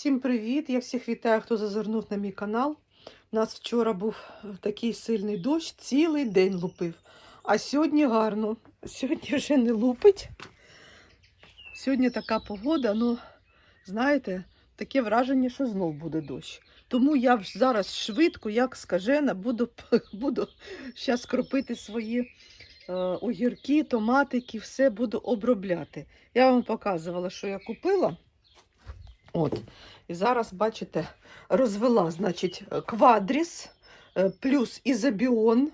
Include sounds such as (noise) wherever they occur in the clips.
Всім привіт! Я всіх вітаю, хто зазирнув на мій канал. У нас вчора був такий сильний дощ, цілий день лупив. А сьогодні гарно. Сьогодні (laughs) вже не лупить. Сьогодні така погода, ну, знаєте, таке враження, що знов буде дощ. Тому я зараз швидко, як скажена, буду, (laughs) буду зараз кропити свої е, огірки, томатики, все буду обробляти. Я вам показувала, що я купила. От. І зараз, бачите, розвела, значить, квадріс, е, плюс ізобіон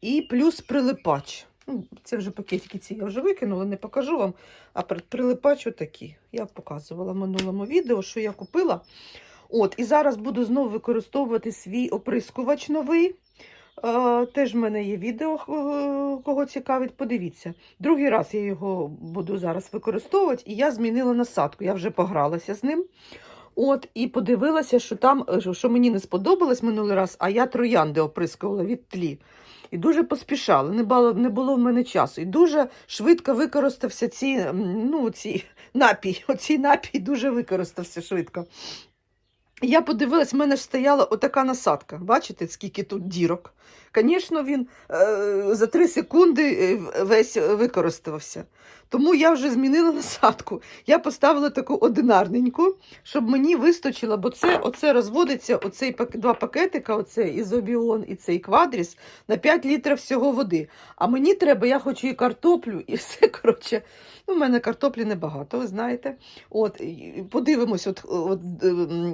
і плюс прилипач. Ну, Це вже пакетики ці я вже викинула, не покажу вам. А прилипач отакі. Я показувала в минулому відео, що я купила. От, і зараз буду знову використовувати свій оприскувач новий. Теж в мене є відео, е, кого цікавить, подивіться. Другий раз я його буду зараз використовувати, і я змінила насадку. Я вже погралася з ним. От, і подивилася, що там, е, що мені не сподобалось минулий раз, а я троянди оприскувала від тлі. І дуже поспішала, не було, не було в мене часу. І дуже швидко використався ці, ну, ці (laughs) напій. Оцій напій дуже використався швидко. Я подивилась, в мене ж стояла отака насадка. Бачите, скільки тут дірок. Звісно, він е, за 3 секунди е, весь використався. Тому я вже змінила насадку. Я поставила таку одинарненьку, щоб мені вистачило, бо це оце розводиться, оцей два пакетика, оцей ізобіон і цей квадріс, на 5 літрів всього води. А мені треба, я хочу і картоплю, і все. (laughs) Коротше, ну, в мене картоплі небагато, ви знаєте. От, подивимось, от, от,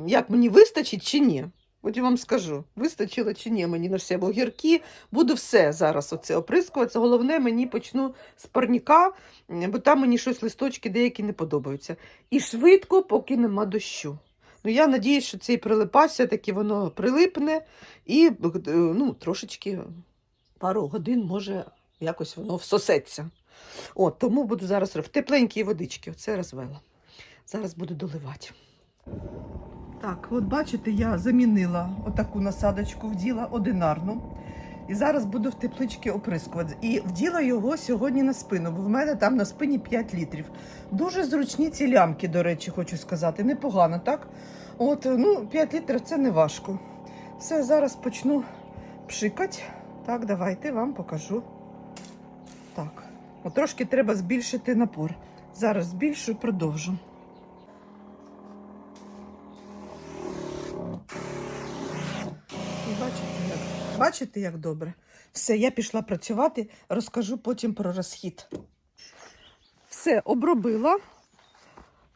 як мені вистачить чи ні. От я вам скажу, вистачило чи ні мені на все огірки. Буду все зараз оце оприскувати. Головне, мені почну з парніка, бо там мені щось листочки деякі не подобаються. І швидко, поки нема дощу. Ну, я надіюсь, що цей прилипач все-таки воно прилипне і е, ну, трошечки пару годин може якось воно всосеться. От, тому буду зараз в тепленькій водички. Оце розвела. Зараз буду доливати. Так, от бачите, я замінила отаку насадочку, вділа одинарну. І зараз буду в теплички оприскувати. І вділа його сьогодні на спину, бо в мене там на спині 5 літрів. Дуже зручні ці лямки, до речі, хочу сказати. Непогано, так? От, ну, 5 літрів це не важко. Все, зараз почну пшикати. Так, давайте вам покажу. Так. От трошки треба збільшити напор. Зараз збільшу продовжу. І бачите, як, бачите, як добре. Все, я пішла працювати, розкажу потім про розхід. Все, обробила.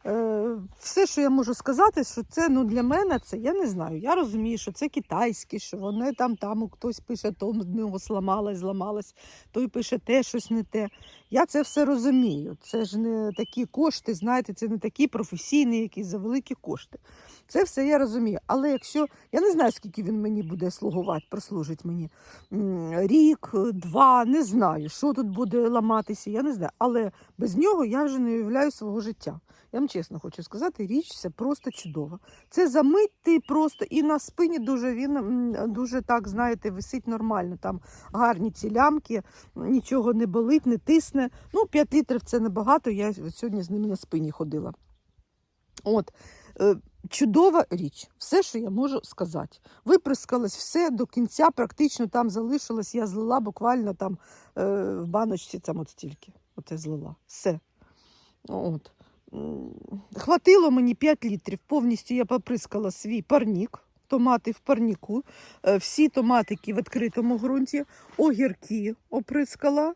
Е, все, що я можу сказати, що це ну, для мене це я не знаю. Я розумію, що це китайське, що вони там, там хтось пише, то в нього зламалась, зламалась, той пише те, щось не те. Я це все розумію. Це ж не такі кошти, знаєте, це не такі професійні, якісь за великі кошти. Це все я розумію. Але якщо я не знаю, скільки він мені буде слугувати, прослужить мені рік, два, не знаю, що тут буде ламатися, я не знаю. Але без нього я вже не уявляю свого життя. Я чесно хочу сказати, річ це просто чудова. Це замить ти просто і на спині дуже він дуже так, знаєте, висить нормально. Там гарні ці лямки, нічого не болить, не тисне. Ну, 5 літрів це небагато. Я сьогодні з ними на спині ходила. От. е, Чудова річ, все, що я можу сказати. Виприскалось все до кінця, практично там залишилось. Я злила буквально там е, в баночці там от стільки. Оте злила. Все. От. Хватило мені 5 літрів. Повністю я поприскала свій парнік, томати в парніку, е, всі томатики в відкритому ґрунті, огірки оприскала.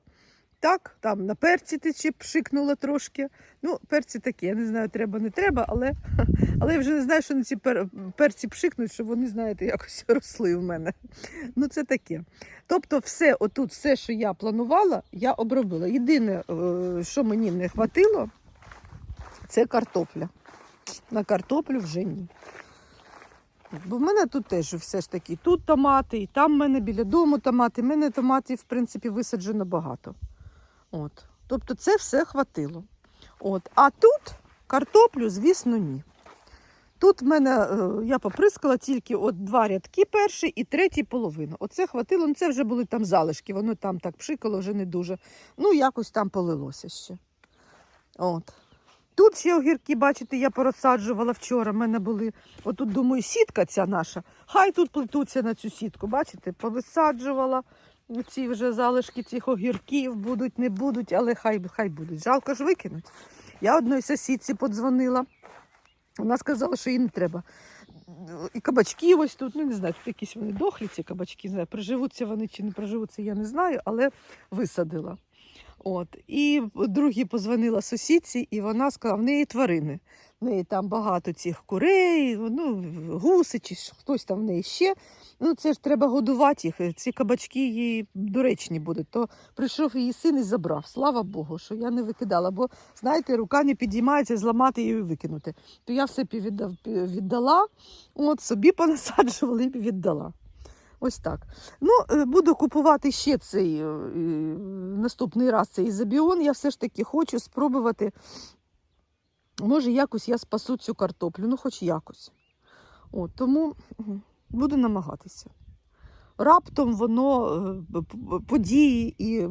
Так, там на перці ще пшикнула трошки. Ну, перці такі, я не знаю, треба, не треба, але, (laughs) але я вже не знаю, що на ці пер, перці пшикнуть, щоб вони, знаєте, якось (laughs) росли в мене. Ну, це таке. Тобто, все, отут, все, що я планувала, я обробила. Єдине, е, що мені не хватило, це картопля. На картоплю вже ні. Бо в мене тут теж все ж таки тут томати, і там в мене біля дому томати. В мене томатів, в принципі, висаджено багато. От. Тобто це все хватило. От. А тут картоплю, звісно, ні. Тут в мене е, я поприскала тільки от два рядки перший і третій половину. Оце хватило, ну це вже були там залишки, воно там так пшикало вже не дуже. Ну, якось там полилося ще. От. Тут ще огірки, бачите, я порозсаджувала вчора. в мене були. Отут, думаю, сітка ця наша. Хай тут плетуться на цю сітку. Бачите, повисаджувала. Ці вже залишки цих огірків будуть, не будуть, але хай, хай будуть. Жалко ж викинуть. Я одної сусідці подзвонила. Вона сказала, що їй не треба. І кабачки ось тут, ну не знаю, тут якісь вони дохлі, ці кабачки, не знаю, приживуться вони чи не приживуться, я не знаю, але висадила. От. І другій позвонила сусідці, і вона сказала, в неї тварини. В неї там багато цих курей, ну, гуси чи хтось там в неї ще. Ну, це ж треба годувати їх. Ці кабачки їй доречні будуть. То прийшов її син і забрав. Слава Богу, що я не викидала. Бо, знаєте, рука не підіймається зламати і викинути. То я все віддала, от собі понасаджувала і віддала. Ось так. Ну, е, буду купувати ще цей е, наступний раз цей ізобіон. Я все ж таки хочу спробувати. Може, якось я спасу цю картоплю, ну хоч якось. От, тому буду намагатися. Раптом воно е, події і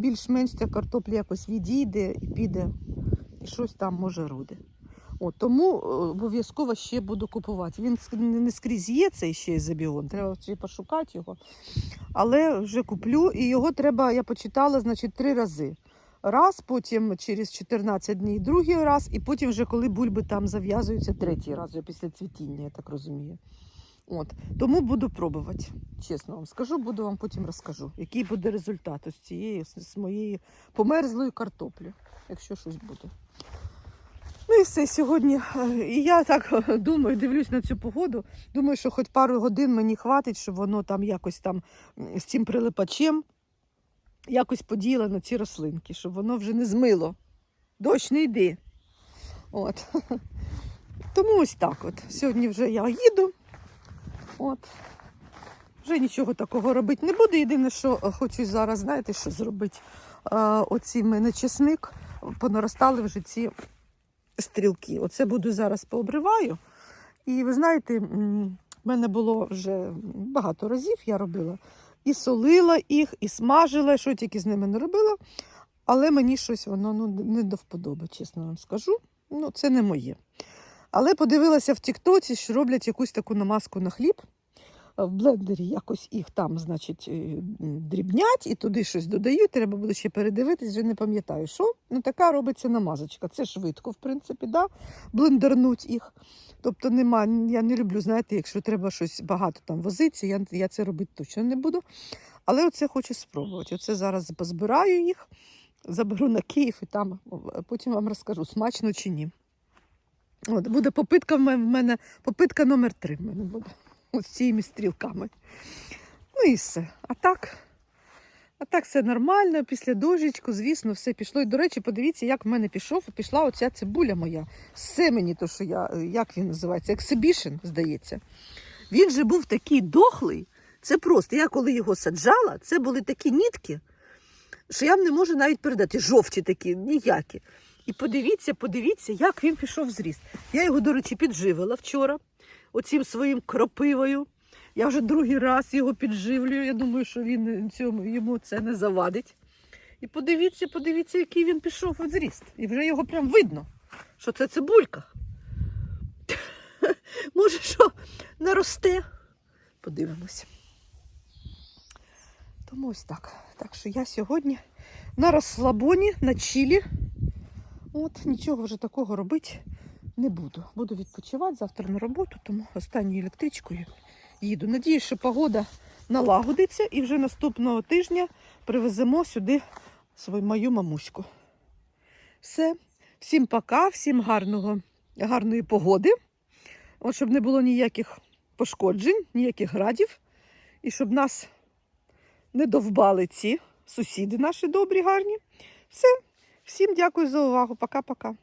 більш-менш ця картопля якось відійде і піде, і щось там може роде. От, тому е, обов'язково ще буду купувати. Він не скрізь є цей ще ізобіон, треба ще пошукати його. Але вже куплю, і його треба, я почитала, значить, три рази. Раз, потім через 14 днів другий раз, і потім, вже коли бульби там зав'язуються, третій раз, після цвітіння, я так розумію. От. Тому буду пробувати, чесно вам скажу, буду вам потім розкажу, який буде результат ось цієї з з моєї померзлої картоплі, якщо щось буде. Ну і все сьогодні. е, І я так е, думаю, дивлюсь на цю погоду. Думаю, що хоч пару годин мені хватить, щоб воно там якось там з цим прилипачем якось подіяло на ці рослинки, щоб воно вже не змило. Дощ не йди. От. (laughs) Тому ось так от. Сьогодні вже я їду. От. Вже нічого такого робити не буду. Єдине, що е, хочу зараз, знаєте, що зробити? Оці в мене чесник, понаростали вже ці стрілки. Оце буду зараз пообриваю. І ви знаєте, в мене було вже багато разів, я робила і солила їх, і смажила, що тільки з ними не робила. Але мені щось воно ну, не до вподоби, чесно вам скажу. Ну, це не моє. Але подивилася в Тіктоці, що роблять якусь таку намазку на хліб. Е, В блендері якось їх там, значить, е, дрібнять і туди щось додають. Треба буде ще передивитись, вже не пам'ятаю, що. Ну, така робиться намазочка. Це швидко, в принципі, да? блендернуть їх. Тобто нема, я не люблю, знаєте, якщо треба щось багато там возитися, я, я це робити точно не буду. Але оце хочу спробувати. Оце зараз позбираю їх, заберу на Київ і там потім вам розкажу, смачно чи ні. От, буде попитка в мене попитка номер три в мене буде. (laughs) З цими стрілками. Ну і все. А так, а так все нормально. Після дощечку, звісно, все пішло. І, до речі, подивіться, як в мене пішов, пішла оця цибуля моя. Все мені, то, що я, як він називається, ексибішн, здається. Він же був такий дохлий. Це просто. Я коли його саджала, це були такі нітки, що я не можу навіть передати. Жовті такі, ніякі. І подивіться, подивіться, як він пішов в зріст. Я його, до речі, підживила вчора оцім своїм кропивою. Я вже другий раз його підживлюю. Я думаю, що він цьому, йому це не завадить. І подивіться, подивіться, який він пішов в зріст. І вже його прям видно, що це цибулька. (laughs) Може, що наросте. Подивимось. Тому ось так. Так що я сьогодні на розслабоні, на чілі. От нічого вже такого робити не буду. Буду відпочивати завтра на роботу, тому останньою електричкою їду. Надіюсь, що погода налагодиться і вже наступного тижня привеземо сюди свою мою мамуську. Все. Всім пока, всім гарного, гарної погоди. От щоб не було ніяких пошкоджень, ніяких градів. І щоб нас не довбали ці сусіди наші добрі, гарні. Все. Всім дякую за увагу. Пока-пока.